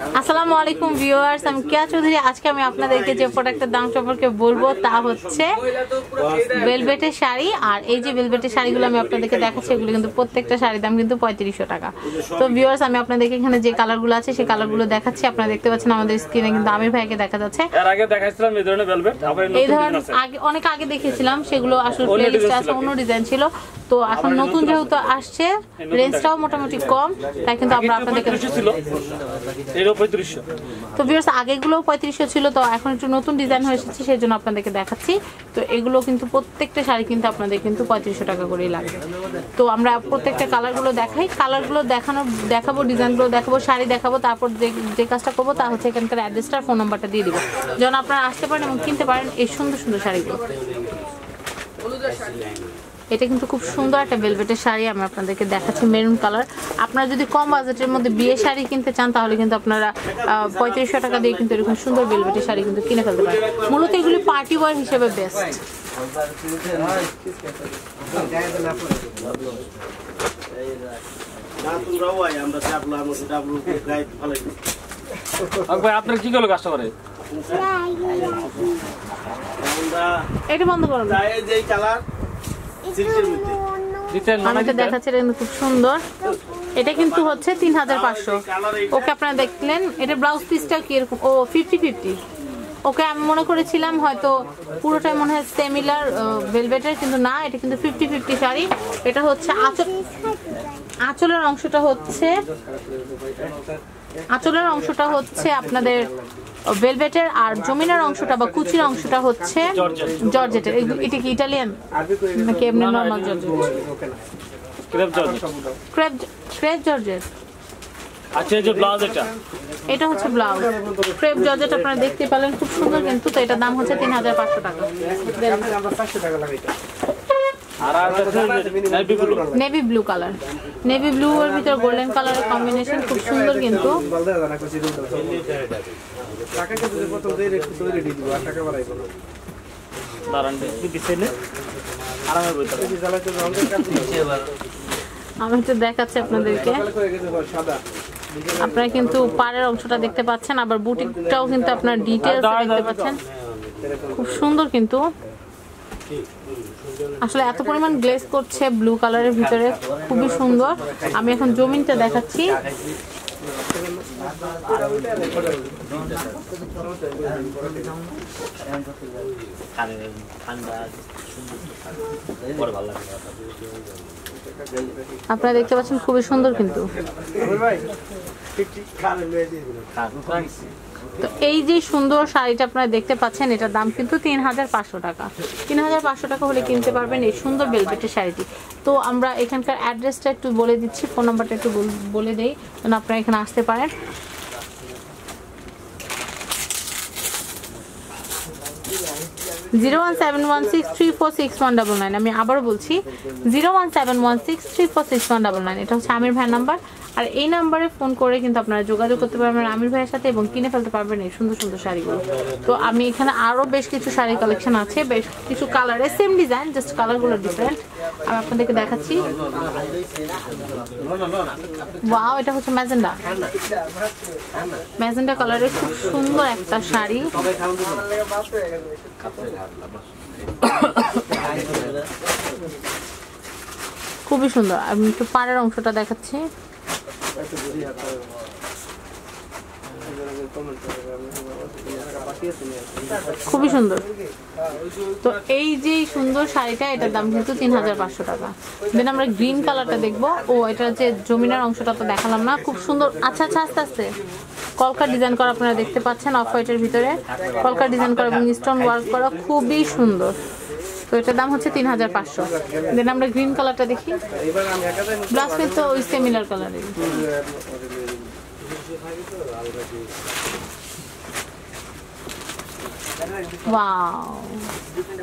আসসালামু আলাইকুম ভিউয়ার্স আমি কেয়া চৌধুরী। আজকে আমি আপনাদেরকে যে প্রোডাক্টের দাম সম্পর্কে বলব তা হচ্ছে ভেলভেটের শাড়ি। আর এই যে ভেলভেটের শাড়িগুলো আমি আপনাদেরকে দেখাচ্ছি এগুলো কিন্তু প্রত্যেকটা শাড়ির দাম কিন্তু পঁয়ত্রিশশো টাকা। তো ভিউয়ার্স আমি আপনাদেরকে এখানে যে কালারগুলো আছে সেই কালারগুলো দেখাচ্ছি। আপনারা দেখতে পাচ্ছেন আমাদের স্ক্রিনে কিন্তু আমির ভাইকে দেখা যাচ্ছে। এই ধরনের আগে অনেক আগে দেখেছিলাম সেগুলো আসলে আছে অন্য ডিজাইন ছিল। তো এখন নতুন যেহেতু আসছে রেঞ্জটাও মোটামুটি কম তাই কিন্তু আমরা আপনাদেরকে তো ভিউয়ার্স আগেগুলো পঁয়ত্রিশশো ছিল তো এখন একটু নতুন ডিজাইন হয়ে এসেছে সেই জন্য আপনাদেরকে দেখাচ্ছি। তো এগুলো কিন্তু প্রত্যেকটা শাড়ি কিন্তু আপনাদের কিন্তু পঁয়ত্রিশশো টাকা করেই লাগবে। তো আমরা প্রত্যেকটা কালারগুলো দেখাই। কালারগুলো দেখানো দেখাবো ডিজাইনগুলো দেখাবো শাড়ি দেখাবো তারপর যে যে কাজটা করব তা হচ্ছে এখানকার অ্যাড্রেসটা ফোন নাম্বারটা দিয়ে দিব। যেন আপনারা আসতে পারেন এবং কিনতে পারেন এই সুন্দর সুন্দর শাড়িগুলো। এটা কিন্তু খুব সুন্দর একটা ভেলভেটের শাড়ি আমি আপনাদেরকে দেখাচ্ছি মেরুন কালার আপনারা যদি কম বাজেটের মধ্যে বিয়ে শাড়ি কিনতে চান তাহলে কিন্তু আপনারা পঁয়ত্রিশশো টাকা দিয়ে কিন্তু এরকম সুন্দর ভেলভেটের শাড়ি কিন্তু কিনে ফেলতে পারেন। মূলত এগুলি পার্টি ওয়ার হিসেবে বেস্ট আপনার কি করল আমরা এটা বন্ধ করুন যেই কালার সিল্কের মধ্যে। দিতেন আমি তো দেখাচ্ছি এটা কিন্তু খুব সুন্দর। এটা কিন্তু হচ্ছে তিন হাজার পাঁচশো। ওকে আপনারা দেখলেন এটা ব্লাউজ পিসটা কীরকম? ও ফিফটি ফিফটি ওকে আমি মনে করেছিলাম হয়তো পুরোটাই মনে হয় সেমিলার ভেলভেটের কিন্তু না এটা কিন্তু ফিফটি ফিফটি শাড়ি। এটা হচ্ছে আঁচল আঁচলের অংশটা হচ্ছে আঁচলের অংশটা হচ্ছে আপনাদের ভেলভেটের আর জমিনের অংশটা বা কুচির অংশটা হচ্ছে জর্জেটের। এটা কি ইটালিয়ান নাকি এমনি normal georgette? Crepe crepe crepe georgette. আচ্ছা যে ব্লাউজ এটা? এটা হচ্ছে ব্লাউজ। ক্রেপ জর্জেট আপনারা দেখতে পেলেন খুব সুন্দর কিন্তু তো এটার দাম হচ্ছে তিন হাজার পাঁচশো টাকা। আর navy blue navy blue colour navy blue এর ভিতরে গোল্ডেন কালারের কম্বিনেশন খুব সুন্দর কিন্তু টাকা কিন্তু প্রথম দিয়ে একটু তৈরি দিয়ে দিব আর টাকা বাড়াইবো না দাঁড়ান কি দিছেন আরামে বইতে এই যে রঙের কাজ আমি তো দেখাচ্ছি আপনাদেরকে। সাদা আপনারা কিন্তু পাড়ের অংশটা দেখতে পাচ্ছেন আবার বুটিকটাও কিন্তু আপনার ডিটেলস দেখতে পাচ্ছেন। খুব সুন্দর কিন্তু। আসলে এত পরিমাণ গ্লেস করছে ব্লু কালারের ভিতরে। খুবই সুন্দর। আমি এখন জমিনটা দেখাচ্ছি। আপনারা দেখতে পাচ্ছেন খুবই সুন্দর কিন্তু। তো এই যে সুন্দর শাড়িটা আপনারা দেখতে পাচ্ছেন, এটার দাম কিন্তু তিন হাজার পাঁচশো টাকা। তিন হাজার পাঁচশো টাকা হলে কিনতে পারবেন এই সুন্দর বেলবেটের শাড়িটি। তো আমরা এখানকার অ্যাড্রেসটা একটু বলে দিচ্ছি ফোন নাম্বারটা একটু বল- বলে দেই, যেন আপনারা এখানে আসতে পারেন। Zero one seven one six three four six one double nine. আমি আবারও বলছি, zero one seven one six three four six one double nine. এটা হচ্ছে আমির ভ্যান নাম্বার। আর এই নাম্বারে ফোন করে কিন্তু আপনারা যোগাযোগ করতে পারবেন আমির ভাইয়ের সাথে এবং কিনে ফেলতে পারবেন এই সুন্দর সুন্দর শাড়িগুলো। তো আমি এখানে আরও বেশ কিছু শাড়ি কালেকশন আছে, বেশ কিছু কালারে সেম ডিজাইন জাস্ট কালারগুলো ডিফারেন্ট আমি আপনাদেরকে দেখাচ্ছি। ওয়াও এটা হচ্ছে ম্যাজেন্ডা ম্যাজেন্ডা কালারের খুব সুন্দর একটা শাড়ি। খুবই সুন্দর। আমি একটু পাড়ের অংশটা দেখাচ্ছি। খুবই সুন্দর। তো এই যে সুন্দর শাড়িটা, এটার দাম কিন্তু তিন হাজার পাঁচশো টাকা। দেন আমরা গ্রিন কালারটা দেখব। ও, এটা যে জমিনের অংশটা তো দেখালাম না। খুব সুন্দর। আচ্ছা আচ্ছা আস্তে আস্তে। কলকার ডিজাইন করা আপনারা দেখতে পাচ্ছেন অফ হোয়াইটের ভিতরে। কলকার ডিজাইন করা এবং স্টোন ওয়ার্ক করা খুবই সুন্দর। তো এটার দাম হচ্ছে তিন হাজার পাঁচশো। দেন আমরা গ্রিন কালারটা দেখি। ব্লাউজ তো ওই সিমিলার কালারের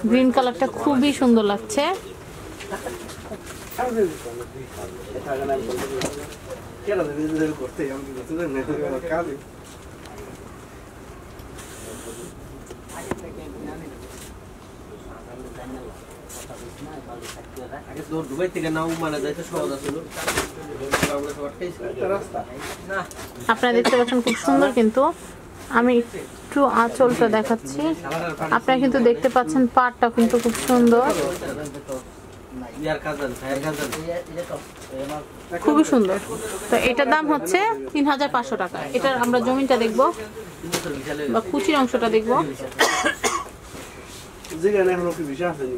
গ্রিন কালারটা খুবই সুন্দর লাগছে। করতে আমি কাজ না আপনারা দেখতে পাচ্ছেন খুব সুন্দর কিন্তু। আমি একটু আঁচলটা দেখাচ্ছি। আপনারা কিন্তু দেখতে পাচ্ছেন পাটটা কিন্তু খুব সুন্দর। খুবই সুন্দর। তো এটার দাম হচ্ছে তিন হাজার পাঁচশো টাকা। এটার আমরা জমিটা দেখব, বা কুচির অংশটা দেখব। যেখানে বিষয় আসেনি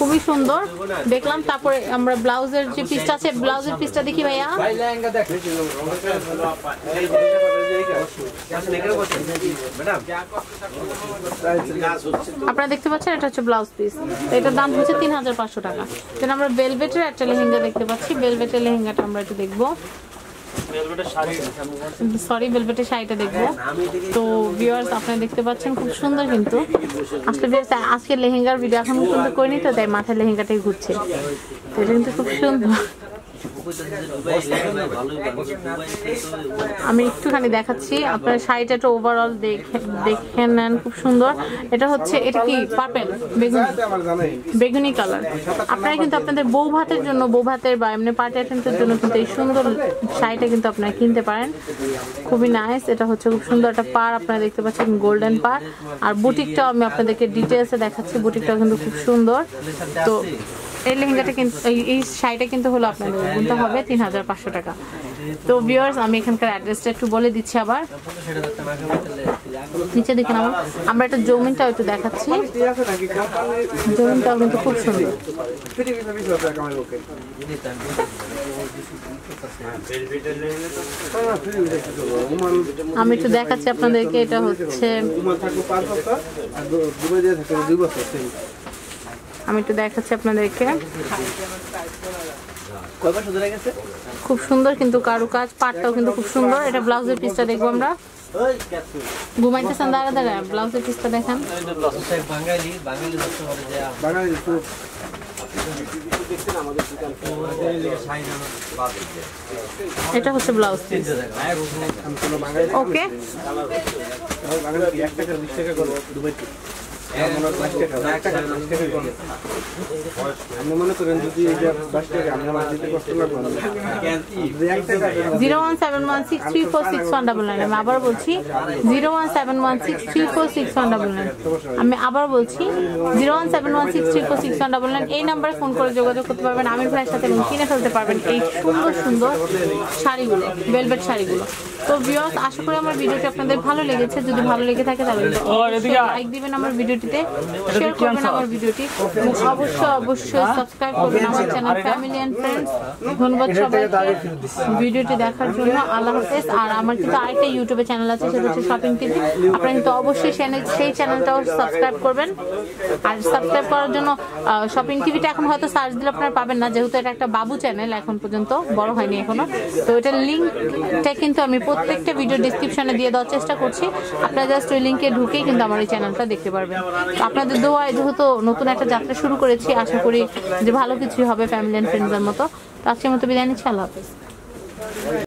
খুবই সুন্দর। দেখলাম, তারপরে আমরা ব্লাউজের যে পিসটা আছে, ব্লাউজের পিসটা দেখি ভাইয়া। আপনারা দেখতে পাচ্ছেন, এটা হচ্ছে ব্লাউজ পিস। এটার দাম হচ্ছে তিন হাজার পাঁচশো টাকা। দেন আমরা বেলভেটের একটা লেহেঙ্গা দেখতে পাচ্ছি। বেলভেটের লেহেঙ্গাটা আমরা একটু দেখব। ভেলভেটের সরি ভেলভেটের শাড়িটা দেখব। তো ভিউয়ার্স আপনারা দেখতে পাচ্ছেন খুব সুন্দর কিন্তু। আসলে viewers, আজকে লেহেঙ্গার ভিডিও এখন পর্যন্ত করিনি তো তাই মাথায় লেহেঙ্গাটাই ঘুরছে। তো এটা কিন্তু খুব সুন্দর। আমি একটুখানি দেখাচ্ছি, আপনার শাড়িটা একটু ওভারঅল দেখে দেখে নেন, খুব সুন্দর। এটা হচ্ছে, এটা কি পার্পেল? বেগুনি। বেগুনি কালার। আপনারা কিন্তু আপনাদের বউ ভাতের জন্য, বউ ভাতের বা এমনি পার্টি অ্যাটেন্টের জন্য কিন্তু এই সুন্দর শাড়িটা কিন্তু আপনারা কিনতে পারেন। খুবই নাইস এটা হচ্ছে খুব সুন্দর একটা পার আপনারা দেখতে পাচ্ছেন গোল্ডেন পার আর বুটিকটাও আমি আপনাদেরকে ডিটেলসে দেখাচ্ছি, বুটিকটাও কিন্তু খুব সুন্দর। তো এই লেহেঙ্গাটা কিন্তু এই- শাড়িটা কিন্তু হলো আপনাদের গুনতে হবে তিন হাজার পাঁচশো টাকা। তো ভিউয়ার্স আমি এখানকার অ্যাড্রেসটা একটু বলে দিচ্ছি আবার। নিচে দেখে নাও আমরা একটা জমিনটাও একটু দেখাচ্ছি। জমিনটাও কিন্তু খুব সুন্দর। আমি একটু দেখাচ্ছি আপনাদেরকে, এটা হচ্ছে আমি একটু দেখাচ্ছি আপনাদেরকে। খুব সুন্দর কিন্তু কারু কাজ পাটটাও কিন্তু খুব সুন্দর। এটা ব্লাউজের পিসটা দেখব আমরা। ওই ক্যাপসু ঘুমাইতেছেন দাঁড়া দাঁড়া ব্লাউজের পিসটা দেখেন। এটা হচ্ছে blouse piece okay zero one seven one six three four six one double nine. আমি আবার বলছি, zero one seven one six three four six one double nine. আমি আবার বলছি, zero one seven one six three four six one double nine. এই নাম্বারে phone করে যোগাযোগ করতে পারবেন। আমির ভাইয়ের সাথে এবং কিনে ফেলতে পারবেন এই সুন্দর সুন্দর শাড়িগুলো ভেলভেট শাড়িগুলো। তো ভিউয়ার্স আশা করি আমার ভিডিওটি আপনাদের ভালো লেগেছে। যদি ভালো লেগে থাকে তাহলে লাইক দিবেন আমার ভিডিওটিতে শেয়ার করবেন আমার ভিডিওটি। অবশ্যই অবশ্যই সাবস্ক্রাইব করবেন আমার চ্যানেল ফ্যামিলি এন্ড ফ্রেন্ডস ধন্যবাদ সবাইকে ভিডিওটি দেখার জন্য। আল্লাহ হাফেজ। আর আমার কিন্তু আরেকটা ইউটিউবে চ্যানেল আছে সেটা হচ্ছে শপিং টিভি আপনারা কিন্তু অবশ্যই সেই চ্যানেলটাও সাবস্ক্রাইব করবেন। আর সাবস্ক্রাইব করার জন্য শপিং টিভিটা এখন হয়তো সার্চ দিলে আপনারা পাবেন না যেহেতু এটা একটা বাবু চ্যানেল এখন পর্যন্ত বড় হয়নি এখনও। তো এটার লিঙ্কটা কিন্তু আমি প্রত্যেকটা ভিডিও ডিসক্রিপশনে দিয়ে দেওয়ার চেষ্টা করছি। আপনারা জাস্ট ওই লিঙ্কে ঢুকেই কিন্তু আমার এই চ্যানেলটা দেখতে পারবেন। আপনাদের দোয়ায় যেহেতু নতুন একটা যাত্রা শুরু করেছি, আশা করি যে ভালো কিছুই হবে ফ্যামিলি অ্যান্ড ফ্রেন্ডসের মতো। তো আজকের মতো বিদায় নিচ্ছি, আল্লাহ হাফেজ।